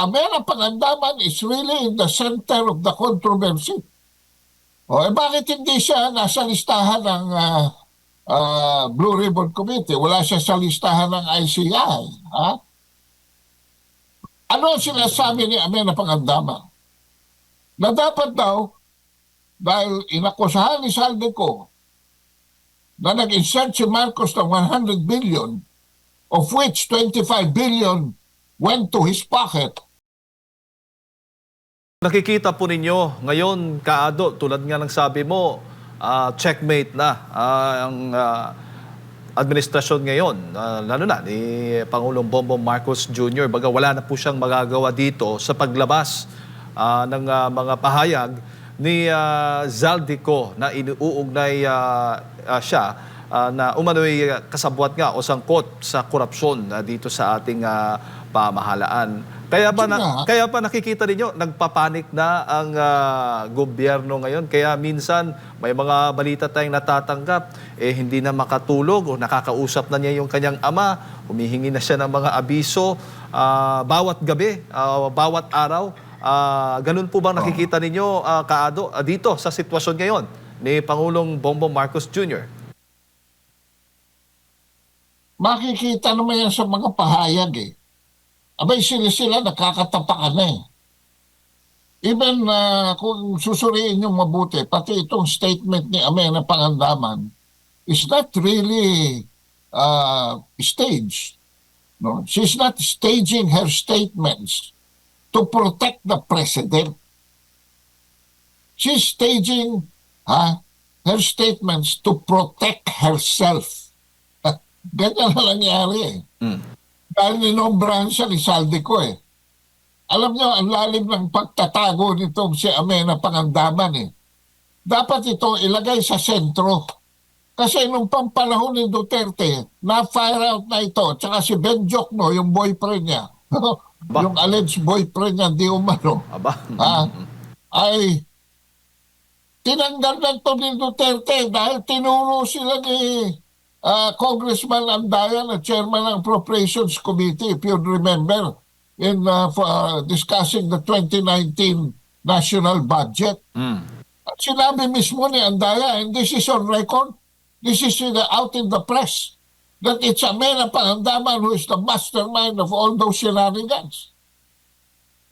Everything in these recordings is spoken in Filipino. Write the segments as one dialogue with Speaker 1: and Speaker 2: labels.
Speaker 1: Amena Pangandaman is really in the center of the controversy. O, eh bakit hindi siya nasa listahan ng ah, ah, Blue Ribbon Committee? Wala siya sa listahan ng ICI. Ha? Ano sinasabi ni Amena Pangandaman? Na dapat daw, dahil inakusahan ni Saldico na nag-insert si Marcos ng 100 billion, of which 25 billion went to his pocket,
Speaker 2: Nakikita po ninyo ngayon, Kaado, tulad nga ng sabi mo, ah, checkmate na ah, ang ah, administrasyon ngayon, ah, lalo na ni Pangulong Bongbong Marcos Jr. Baga wala na po siyang magagawa dito sa paglabas ah, ng ah, mga pahayag ni ah, Zaldico na inuugnay ah, ah, siya ah, na umano'y kasabwat nga o sangkot sa korupsyon ah, dito sa ating ah, pamahalaan. Kaya
Speaker 1: Sige
Speaker 2: na, kaya pa nakikita ninyo, nagpapanik na ang ah, gobyerno ngayon. Kaya minsan may mga balita tayong natatanggap, eh hindi na makatulog o nakakausap na niya yung kanyang ama, humihingi na siya ng mga abiso ah, bawat gabi, ah, bawat araw. Ah, ganun po bang nakikita ninyo, ah, Kaado, ah, dito sa sitwasyon ngayon ni Pangulong Bongbong Marcos Jr.?
Speaker 1: makikita naman yan sa mga pahayag eh. Abay sila sila nakakatapakan na eh. Even na kung susuriin yung mabuti, pati itong statement ni Amena Pangandaman is not really uh, staged. No? She's not staging her statements to protect the president. She's staging ha, her statements to protect herself. Ganyan na nangyari eh.
Speaker 2: Mm.
Speaker 1: Dahil ninombrahan siya ni Saldico eh. Alam niyo, ang lalim ng pagtatago nitong si Amena Pangandaman eh. Dapat ito ilagay sa sentro. Kasi nung pampanahon ni Duterte, na-fire out na ito. Tsaka si Ben Jokno, yung boyfriend niya. Yung alleged boyfriend niya, di umano.
Speaker 2: Aba?
Speaker 1: Ha? Ay, tinanggal na to ni Duterte dahil tinuro sila ni ah, Congressman Andayan at chairman ng Appropriations Committee, if you remember, in ah, for, ah, discussing the 2019 national budget.
Speaker 2: Mm.
Speaker 1: At sinabi mismo ni Andaya, and this is on record, this is in the, out in the press, that it's Amena Pangandaman who is the mastermind of all those shenanigans.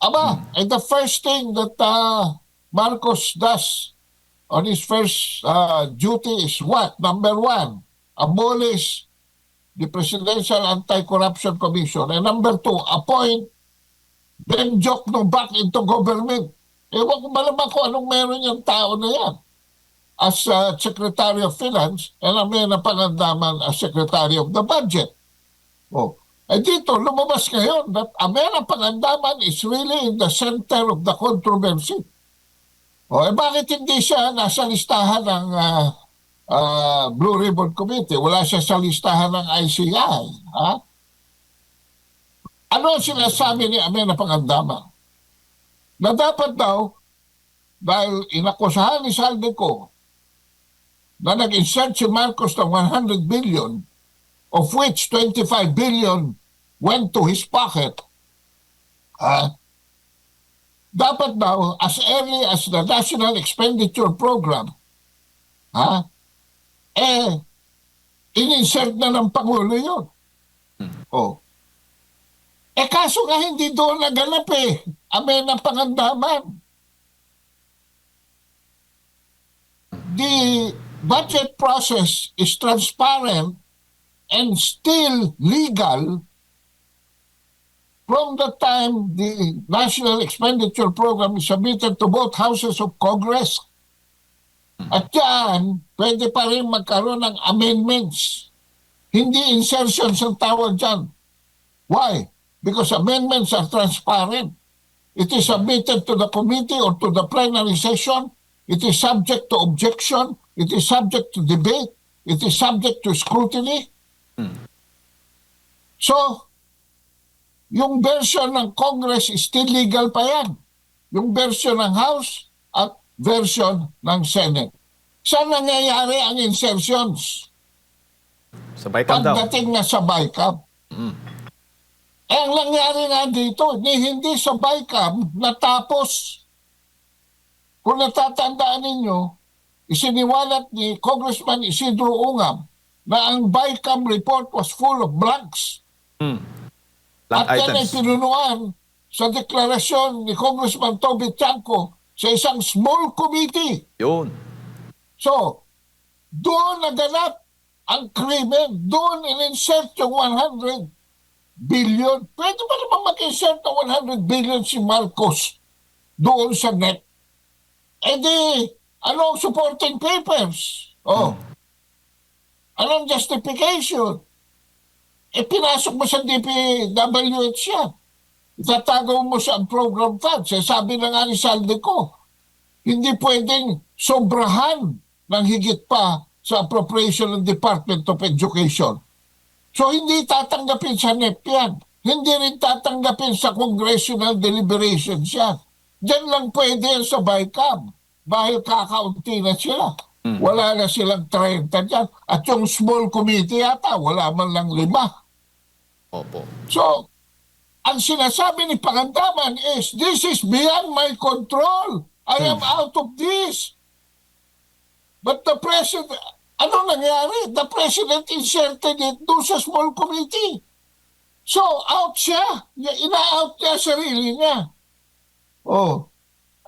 Speaker 1: Aba, and the first thing that uh, Marcos does on his first uh, duty is what? Number one, abolish the Presidential Anti-Corruption Commission. And number two, appoint Ben Jokno back into government. Ewan ko malamang kung anong meron yung tao na yan. As uh, Secretary of Finance, and Amena Pangandaman as Secretary of the Budget. Oh. Eh dito, lumabas ngayon that Amena Pangandaman is really in the center of the controversy. Oh, eh bakit hindi siya nasa listahan ng ah, ah, Blue Ribbon Committee? Wala siya sa listahan ng ICI. Ha? Ano sinasabi ni Amena Pangandaman? Na dapat daw, dahil inakusahan ni Saldico na nag-insert si Marcos ng 100 billion, of which 25 billion went to his pocket, ah, dapat daw, as early as the National Expenditure Program, ha, eh, in-insert na ng Pangulo yun. Oh. Eh kaso nga hindi doon naganap eh. Amena Pangandaman. The budget process is transparent and still legal from the time the National Expenditure Program is submitted to both houses of Congress. At yan, pwede pa rin magkaroon ng amendments. Hindi insertions ang tawag dyan. Why? Because amendments are transparent. It is submitted to the committee or to the plenary session. It is subject to objection. It is subject to debate. It is subject to scrutiny. So, yung version ng Congress is still legal pa yan. Yung version ng House at version ng Senate. Saan nangyayari ang insertions?
Speaker 2: Sabay ka daw.
Speaker 1: Pagdating na sa BICAP. Eh, ang nangyari nga dito, ni hindi sa BICAM natapos. Kung natatandaan ninyo, isiniwalat ni Congressman Isidro Ungam na ang BICAM report was full of blanks.
Speaker 2: Hmm. Lang
Speaker 1: At yan ay
Speaker 2: items.
Speaker 1: pinunuan sa deklarasyon ni Congressman Toby Chanco sa isang small committee.
Speaker 2: Yun.
Speaker 1: So, doon naganap ang krimen. Doon in-insert yung 100 billion. Pwede ba naman mag-insert ng 100 billion si Marcos doon sa net? Eh di, ano ang supporting papers? Oh. Anong justification? Eh, pinasok mo sa DPWH yan. Itatago mo sa program funds. Eh, sabi na nga ni Salde ko, hindi pwedeng sobrahan ng higit pa sa appropriation ng Department of Education. So hindi tatanggapin sa NEP yan. Hindi rin tatanggapin sa congressional deliberations yan. Diyan lang pwede yan sa BICAM. Dahil kakaunti na sila. Wala na silang 30 dyan. At yung small committee yata, wala man lang lima.
Speaker 2: Opo.
Speaker 1: So, ang sinasabi ni Pangandaman is, this is beyond my control. I am out of this. But the president, ano nangyari? The president inserted it doon sa small committee. So, out siya. Ya- Ina-out niya sarili niya. Oh.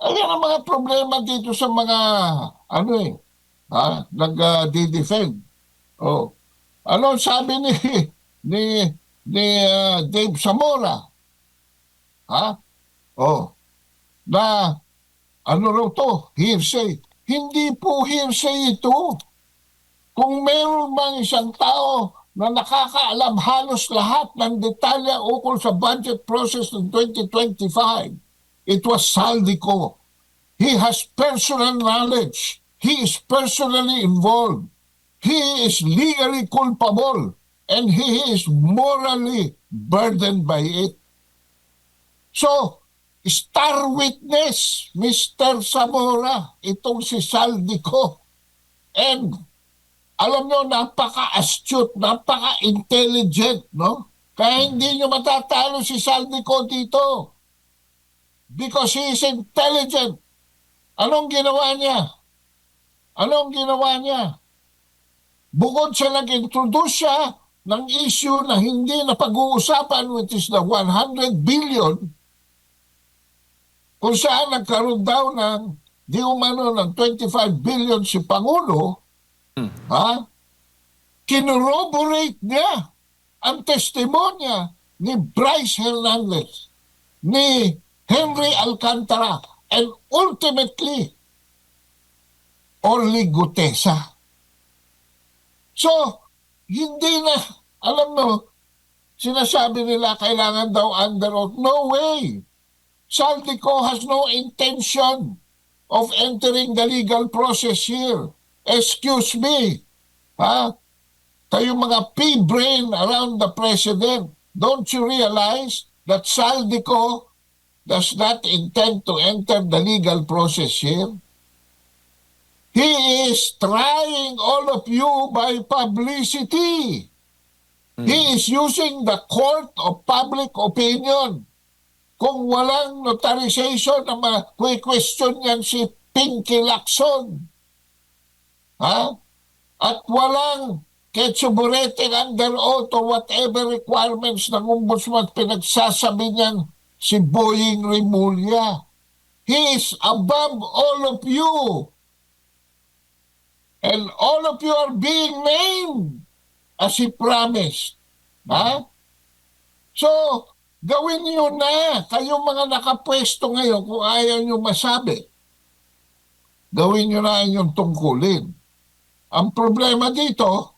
Speaker 1: Ayan ang mga problema dito sa mga, ano eh, ha, nag-defend. oh. Ano sabi ni, ni, ni ah, Dave Zamora? Ha? Oh. Na, ano raw to? Hearsay. Hindi po hearsay ito. Kung meron mang isang tao na nakakaalam halos lahat ng detalya ukol sa budget process ng 2025, it was Saldico. He has personal knowledge. He is personally involved. He is legally culpable and he is morally burdened by it. So, star witness, Mr. Zamora, itong si Saldico. And alam nyo, napaka-astute, napaka-intelligent, no? Kaya hindi nyo matatalo si Saldico dito. Because he is intelligent. Anong ginawa niya? Anong ginawa niya? Bukod sa nag-introduce siya ng issue na hindi na pag-uusapan, which is the 100 billion, kung saan nagkaroon daw ng di umano ng 25 billion si Pangulo, ha? Kinoroborate niya ang testimonya ni Bryce Hernandez, ni Henry Alcantara, and ultimately, Orly Gutesa. So, hindi na, alam mo, sinasabi nila kailangan daw under oath. No way! Saldico has no intention of entering the legal process here. Excuse me. Ha? Kayong mga P-brain around the president, don't you realize that Saldico does not intend to enter the legal process here? He is trying all of you by publicity. He is using the court of public opinion. Kung walang notarization na ma-question yan si Pinky Lacson. Ha? At walang ketsubureting under oath or whatever requirements ng ombudsman pinagsasabi niyan si Boying Remulla. He is above all of you. And all of you are being named as he promised. Ha? So, gawin niyo na. Kayong mga nakapwesto ngayon, kung ayaw niyo masabi, gawin niyo na inyong tungkulin. Ang problema dito,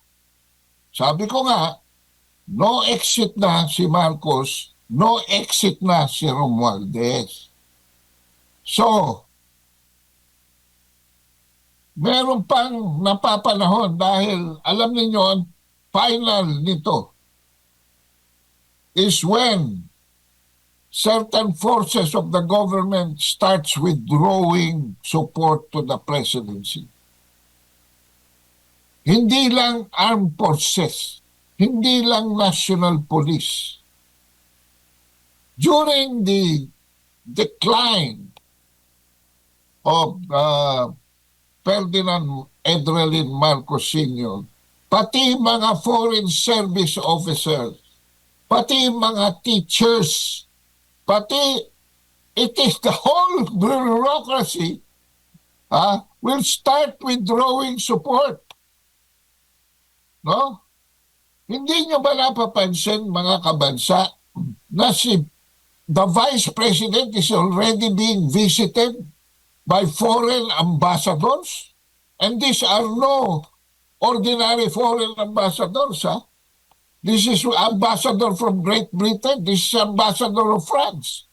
Speaker 1: sabi ko nga, no exit na si Marcos, no exit na si Romualdez. So, meron pang napapanahon dahil alam ninyo, ang final nito is when certain forces of the government starts withdrawing support to the presidency. Hindi lang armed forces, hindi lang national police, during the decline of uh, Ferdinand Edralin Marcos Sr., pati mga foreign service officers, pati mga teachers, pati it is the whole bureaucracy ah, will start withdrawing support. No? Hindi nyo ba napapansin, mga kabansa, na si the Vice President is already being visited by foreign ambassadors? And these are no ordinary foreign ambassadors, ha? This is ambassador from Great Britain. This is ambassador of France.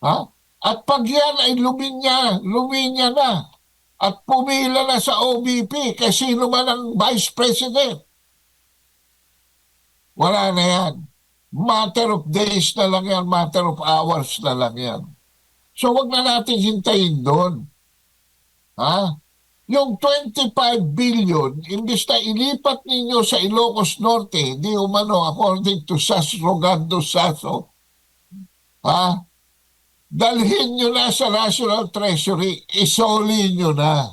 Speaker 1: Ha? At pag yan ay luminya, luminya na at pumila na sa OBP kay sino man ang Vice President. Wala na yan. Matter of days na lang yan, matter of hours na lang yan. So wag na natin hintayin doon. Ha? Yung 25 billion, imbis na ilipat ninyo sa Ilocos Norte, di umano according to Sas Rogando Saso, ha? dalhin nyo na sa National Treasury, isoli nyo na.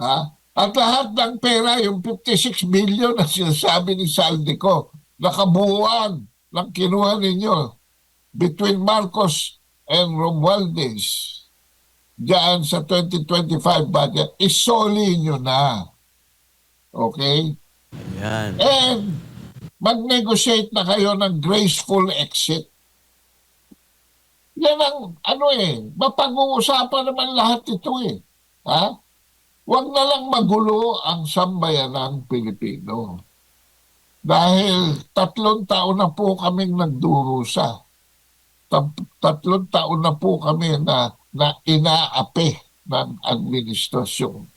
Speaker 1: Ha? At lahat ng pera, yung 56 billion na sinasabi ni Saldico, nakabuuan ng kinuha ninyo between Marcos and Romualdez diyan sa 2025 budget, isoli nyo na. Okay?
Speaker 3: Ayan.
Speaker 1: And mag-negotiate na kayo ng graceful exit. Yan ang ano eh, mapag-uusapan naman lahat ito eh. Ha? Huwag na lang magulo ang sambayanang Pilipino. Dahil tatlong taon na po kaming nagdurusa. Tat- tatlong taon na po kami na, na inaapi ng administrasyon.